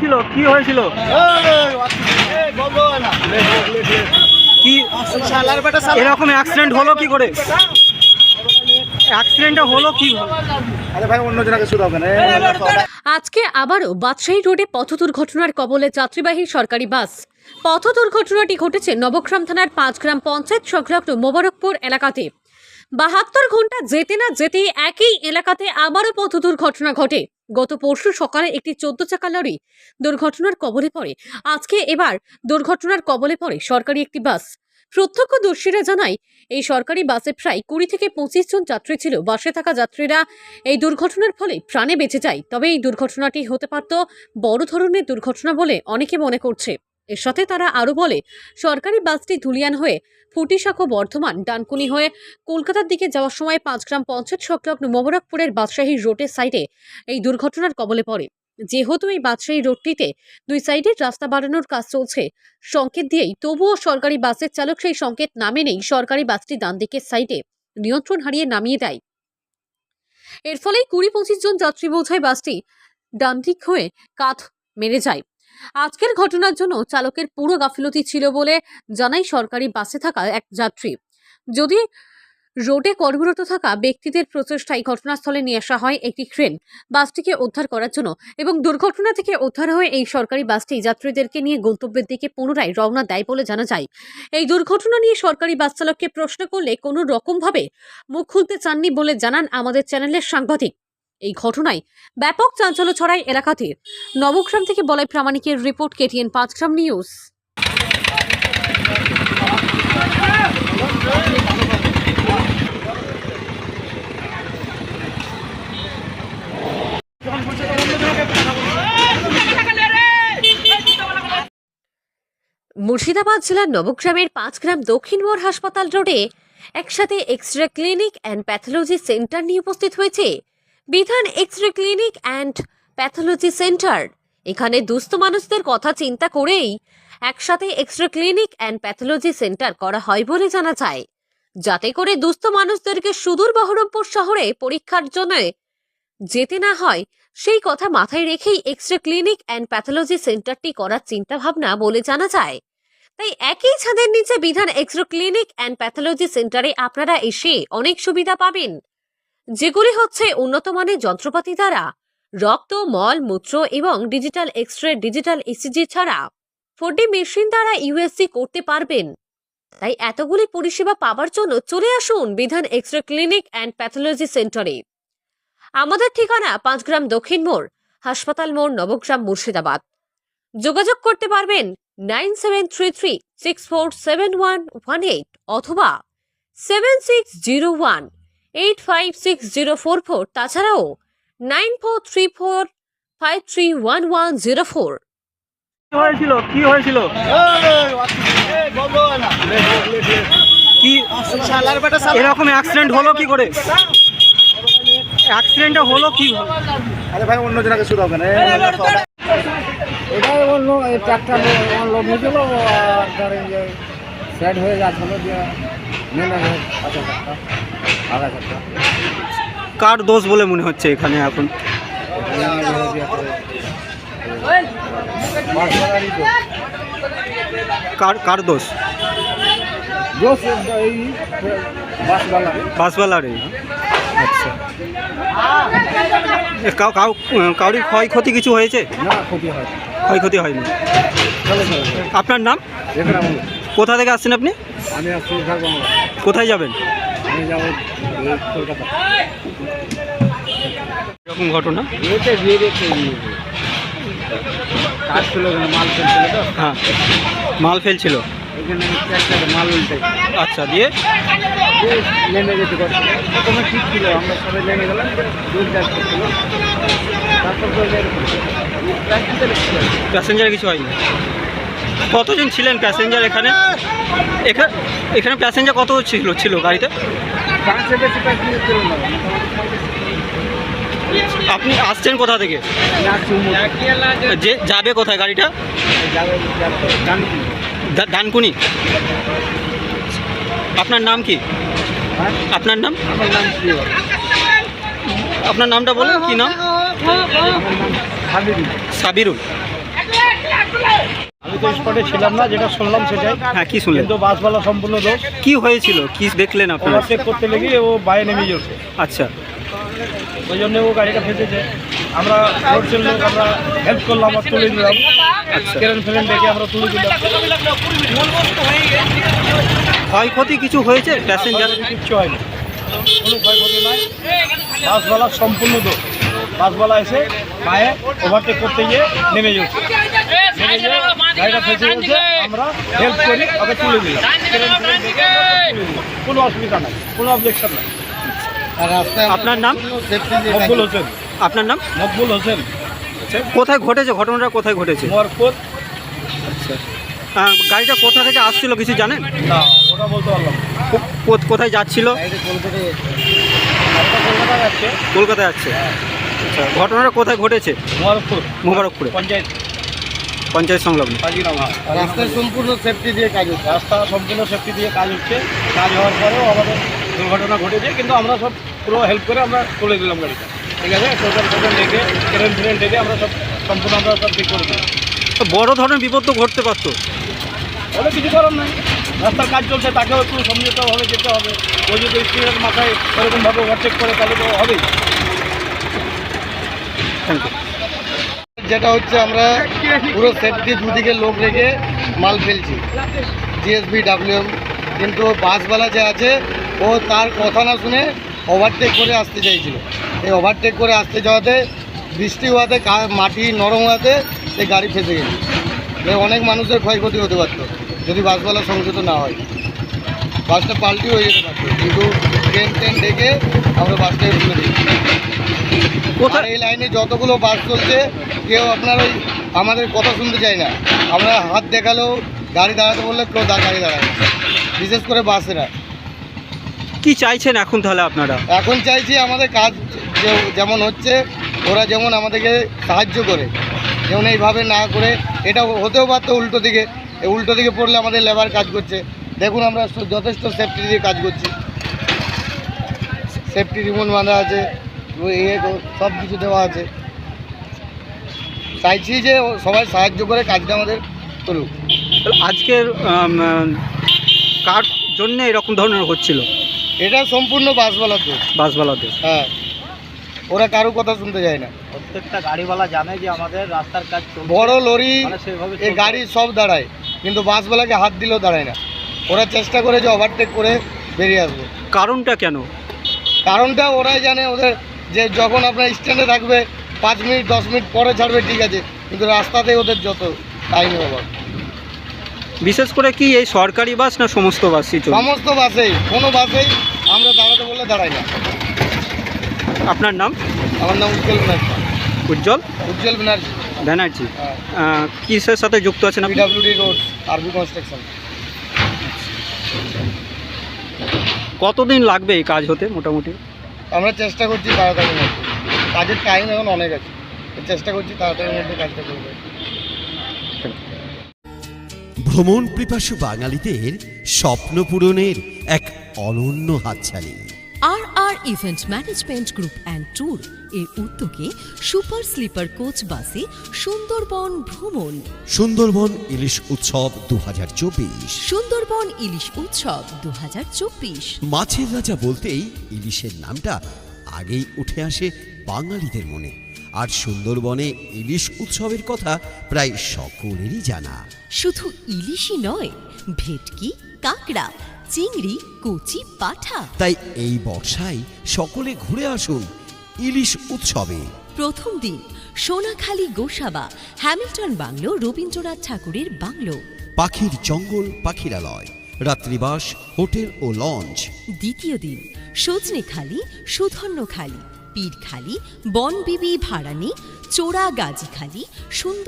হয়েছিল? কি হয়েছিল? এরকম অ্যাক্সিডেন্ট হলো কি করে? আজকে আবারও বাদশাহী রোডে পথ দুর্ঘটনার কবলে যাত্রীবাহী সরকারি বাস। পথ দুর্ঘটনাটি ঘটেছে নবগ্রাম থানার পাঁচগ্রাম পঞ্চায়েত সংলগ্ন মোবারকপুর এলাকাতে। বাহাত্তর ঘণ্টা যেতে না যেতেই একই এলাকাতে আবারও পথ দুর্ঘটনা ঘটে। গত পরশু সকালে একটি চোদ্দ চাকা লরি দুর্ঘটনার কবলে পড়ে। আজকে এবার দুর্ঘটনার কবলে পড়ে সরকারি একটি বাস। প্রত্যক্ষদর্শীরা জানায়, এই সরকারি বাসে প্রায় কুড়ি থেকে পঁচিশ জন যাত্রী ছিল। বাসে থাকা যাত্রীরা এই দুর্ঘটনার ফলে প্রাণে বেঁচে যায়। তবে এই দুর্ঘটনাটি হতে পারত বড় ধরনের দুর্ঘটনা বলে অনেকে মনে করছে। এর সাথে তারা আরও বলে, সরকারি বাসটি ধুলিয়ান হয়ে ফুটিশাখো বর্ধমান, ডানকুনি হয়ে কলকাতার দিকে যাওয়ার সময় পাঁচগ্রাম পঞ্চায়েত সংলগ্ন মোবারকপুরের বাদশাহী রোডের সাইডে এই দুর্ঘটনার কবলে পড়ে। যেহেতু এই বাদশাহী রোডটিতে দুই সাইডে রাস্তা বাড়ানোর কাজ চলছে, সংকেত দিয়েই তবুও সরকারি বাসের চালক সেই সংকেত না মেনেই সরকারি বাসটি ডান দিকের সাইডে নিয়ন্ত্রণ হারিয়ে নামিয়ে দেয়। এর ফলেই কুড়ি পঁচিশ জন যাত্রী বোঝায় বাসটি ডান দিক হয়ে কাঠ মেরে যায়। আজকের ঘটনার জন্য চালকের পুরো গাফিলতি ছিল বলে জানাই সরকারি বাসে থাকা এক যাত্রী। যদি রোডে কর্মরত থাকা ব্যক্তিদের প্রচেষ্টায় ঘটনাস্থলে নিয়ে আসা হয় একটি ক্রেন, বাসটিকে উদ্ধার করার জন্য এবং দুর্ঘটনা থেকে উদ্ধার হয়ে এই সরকারি বাসটি যাত্রীদেরকে নিয়ে গন্তব্যের দিকে পুনরায় রওনা দেয় বলে জানা যায়। এই দুর্ঘটনা নিয়ে সরকারি বাস চালককে প্রশ্ন করলে কোনো রকমভাবে মুখ খুলতে চাননি বলে জানান আমাদের চ্যানেলের সাংবাদিক। এই ঘটনায় ব্যাপক চাঞ্চল্য ছড়ায় এলাকাতে নবগ্রাম থেকে Balai প্রামাণিকের report KTN Panchgram news. Murshidabad জেলার নবগ্রামের পাঁচগ্রাম দক্ষিণ মোড় হাসপাতাল রোডে একসাথে X ray clinic and pathology centre নিয়ে উপস্থিত হয়েছে বিধান X ray clinic and pathology centre এখানে দুস্থ মানুষদের কথা চিন্তা করেই একসাথে X ray clinic and pathology centre করা হয় বলে জানা যায়। যাতে করে দুস্থ মানুষদেরকে সুদূর বহরমপুর শহরে পরীক্ষার জন্য যেতে না হয়, সেই কথা মাথায় রেখেই X ray clinic and pathology সেন্টারটি করার চিন্তা ভাবনা বলে জানা যায়। তাই একই ছাদের নিচে বিধান X ray clinic and pathology সেন্টারে আপনারা এসে অনেক সুবিধা পাবেন। যেগুলি হচ্ছে উন্নত মানের যন্ত্রপাতি দ্বারা রক্ত, মল, মূত্র এবং digital X ray digital ECG ছাড়া ফোরডি মেশিন দ্বারা ইউএসসি করতে পারবেন। তাই এতগুলি পরিষেবা পাওয়ার জন্য চলে আসুন বিধান X ray clinic and pathology সেন্টারে। আমাদের ঠিকানা পাঁচগ্রাম দক্ষিণ মোড়, হাসপাতাল মোড়, নবগ্রাম, মুর্শিদাবাদ। যোগাযোগ করতে পারবেন nine seven three three six four seven one one eight অথবা seven six zero one. Eight five six zero four four তাছাড়াও nine four three four five three one one zero four কি হয়েছিল? কি হয়েছিল? কি? এরকম অ্যাক্সিডেন্ট হলো কি করে? অ্যাক্সিডেন্টটা হলো কি? আরে ভাই অন্য জনকে শুধু হবে না। এটাই অন্য ট্রাক্টর হয়েছিল সেট হয়ে যাচ্ছিল কার দোষ বলে মনে হচ্ছে এখানে এখন? কার কার দোষ? বাসওয়ালারে আচ্ছা। এ, কাউ কাউ কাউরি ক্ষয়ক্ষতি কিছু হয়েছে? না ক্ষয়ক্ষতি হয়নি। আপনার নাম? কোথা থেকে আসছেন আপনি? আমি আসছি থাকব। কোথায় যাবেন? আমি যাব কলকাতা। এরকম ঘটনা? এতে বিয়ে দেখতে কাজ ছিল মাল ফেলছিল তো। হ্যাঁ। মাল ফেলছিল এখানে ট্রাক্টরে মাল উল্টে। আচ্ছা দিয়ে? নেমে যেতে করছিল প্রথমে ঠিক ছিল আমরা সবাই নেমে গেলাম কাজ করছিল তারপর প্যাসেঞ্জার কিছু হয়নি? কতজন ছিলেন প্যাসেঞ্জার এখানে? এখানে এখানে প্যাসেঞ্জার কত ছিল ছিল গাড়িতে? আপনি আসছেন কোথা থেকে? যে, যাবে কোথায় গাড়িটা? ডানকুনি। আপনার নাম কি? আপনার নাম? আপনার নামটা বলুন, কি নাম? সাবিরুল। আমি তো স্পটে ছিলাম না যেটা শুনলাম সেটাই। হ্যাঁ কি শুনলেন? কিন্তু বাসওয়ালা সম্পূর্ণ দোষ। কি হয়েছিল? কি দেখলেন আপনারা? ওভারটেক করতে লেগে ও বাইরে নেমে আচ্ছা। ওই জন্য ও গাড়িটা ফেসেছে। আমরা রোডসের লোক আমরা হেল্প করলাম আর তুলে দিলাম। আচ্ছা। কেরেন ফেরেন ডেকে আমরা তুলে দিলাম। ক্ষয়ক্ষতি কিছু হয়েছে? প্যাসেঞ্জার কিচ্ছু হয়নি। কোনো ক্ষয়ক্ষতি নাই। বাসওয়ালা সম্পূর্ণ দোষ। বাসওয়ালা এসে পায়ে ওভারটেক করতে গিয়ে নেমে যাচ্ছে নেমে গিয়ে গাড়িটা ফেসে আমরা হেল্প করি ওকে তুলে দিলাম কোনো অসুবিধা নাই কোনো অবজেকশন নাই। আপনার নাম? মকবুল হোসেন। আপনার নাম? মকবুল হোসেন। কোথায় ঘটেছে? ঘটনাটা কোথায় ঘটেছে? আচ্ছা। গাড়িটা কোথা থেকে আসছিল কিছু জানেন? না ওটা বলতে পারলাম না। কো- কো- কোথায় যাচ্ছিল? গাড়িটা কলকাতায় যাচ্ছে। আচ্ছা ঘটনাটা কোথায় ঘটেছে? মোবারকপুর মোবারকপুরে। পঞ্চায়েত। পঞ্চায়েত সংলগ্ন। রাস্তায় সম্পূর্ণ সেফটি দিয়ে কাজ হচ্ছে। রাস্তা সম্পূর্ণ সেফটি দিয়ে কাজ হচ্ছে। কাজ হওয়ার পরেও আমাদের দুর্ঘটনা ঘটেছে কিন্তু আমরা সব পুরো হেল্প করে আমরা তুলে দিলাম গাড়িটা। ঠিক আছে? টোটাল টোটাল ডেকে ট্রেন ফ্রেন ডেকে আমরা সব সম্পূর্ণ আমরা সব ঠিক করে দিলাম। তো বড় ধরনের বিপদ তো ঘটতে পারতো। ওটা কিছু করার নাই। রাস্তার কাজ চলছে তাকেও একটু সমঝোতাভাবে যেতে হবে। ওই যদি স্পিডের মাথায় ওরকমভাবে ওভারটেক করে তাহলে তো হবেই। যেটা হচ্ছে আমরা পুরো সেফটি দুদিকে লোক রেখে মাল ফেলছি জিএসবি ডাব্লিউএম কিন্তু বাসওয়ালা যে আছে, ও তার কথা না শুনে ওভারটেক করে আসতে চাইছিল। এই ওভারটেক করে আসতে যাওয়াতে বৃষ্টি হওয়াতে মাটি নরম হওয়াতে সে গাড়ি ফেসে গেছে। অনেক মানুষের ক্ষয়ক্ষতি হতে পারতো, যদি বাসওয়ালা সংযত না হয়। বাসটা পাল্টি হয়ে যেতে পারতো কিন্তু ট্রেন ট্রেন ডেকে আমরা বাসটাকে তুলে দিই আর এই লাইনে যতগুলো বাস চলছে কেউ আপনার ওই আমাদের কথা শুনতে চায় না। আমরা হাত দেখালেও গাড়ি দাঁড়াতে বললে কেউ গাড়ি দাঁড়ায় বিশেষ করে বাসেরা কি চাইছেন এখন তাহলে আপনারা? এখন চাইছি আমাদের কাজ যেমন হচ্ছে ওরা যেমন আমাদেরকে সাহায্য করে। যেমন এইভাবে না করে এটা হতেও পারতো উল্টো দিকে। উল্টো দিকে পড়লে আমাদের লেবার কাজ করছে। দেখুন আমরা যথেষ্ট সেফটি দিয়ে কাজ করছি। সেফটি রিমোট বাঁধা আছে ইয়ে সব কিছু দেওয়া আছে। চাইছি যে ও সবাই সাহায্য করে কাজটা আমাদের করুক। আজকের কার জন্য এরকম ধরনের হচ্ছিল? এটা সম্পূর্ণ বাসওয়ালার দোষ বাসওয়ালাদের হ্যাঁ। ওরা কারও কথা শুনতে যায় না। প্রত্যেকটা গাড়িওয়ালা জানে যে আমাদের রাস্তার কাজ বড় লরি মানে সেভাবে এই গাড়ি সব দাঁড়ায় কিন্তু বাসওয়ালাকে হাত দিলেও দাঁড়ায় না। ওরা চেষ্টা করে যে ওভারটেক করে বেরিয়ে আসবে। কারণটা কেন? কারণটা ওরাই জানে ওদের যে যখন আপনার স্ট্যান্ডে থাকবে পাঁচ মিনিট দশ মিনিট পরে ছাড়বে ঠিক আছে কিন্তু রাস্তাতে ওদের যত টাইম অভাব। বিশেষ করে কি এই সরকারি বাস না সমস্ত বাসই সমস্ত বাসেই কোনো বাসেই আমরা দাঁড়াতে বললে দাঁড়াই না। আপনার নাম? আমার নাম উজ্জ্বল ব্যানার্জি। উজ্জ্বল? উজ্জ্বল ব্যানার্জি। ব্যানার্জি। আহ, কিসের সাথে যুক্ত আছেন পিডাব্লিউডি রোড আরবি কনস্ট্রাকশন কতদিন লাগবে এই কাজ হতে মোটামুটি? আমরা চেষ্টা করছি তাড়াতাড়ির মধ্যে। কাজের টাইম এখন অনেক আছে। চেষ্টা করছি তাড়াতাড়ির মধ্যে কাজটা করবে ভ্রমণ পিপাসু বাঙালিদের স্বপ্ন পূরণের এক অনন্য হাতছানি। Event management group and tour এর উদ্যোগে সুপার স্লিপার কোচ বাসে সুন্দরবন ভ্রমণ। সুন্দরবন ইলিশ উৎসব দু সুন্দরবন ইলিশ উৎসব দু মাছের রাজা বলতেই ইলিশের নামটা আগেই উঠে আসে বাঙালিদের মনে। আর সুন্দরবনে ইলিশ উৎসবের কথা প্রায় সকলেরই জানা। শুধু ইলিশই নয় ভেটকি কাঁকড়া চিংড়ি কচি পাঠা। তাই এই বর্ষায় সকলে ঘুরে আসুন ইলিশ উৎসবে। প্রথম দিন সোনাখালী গোসাবা হ্যামিল্টন বাংলো রবীন্দ্রনাথ ঠাকুরের বাংলো। পাখির জঙ্গল পাখিরালয় রাত্রিবাস হোটেল ও লঞ্চ। দ্বিতীয় দিন সজনেখালি সুধন্যখালি পীরখালি বনবিবি ভাড়ানি চোরা গাজীখালি সুন্দর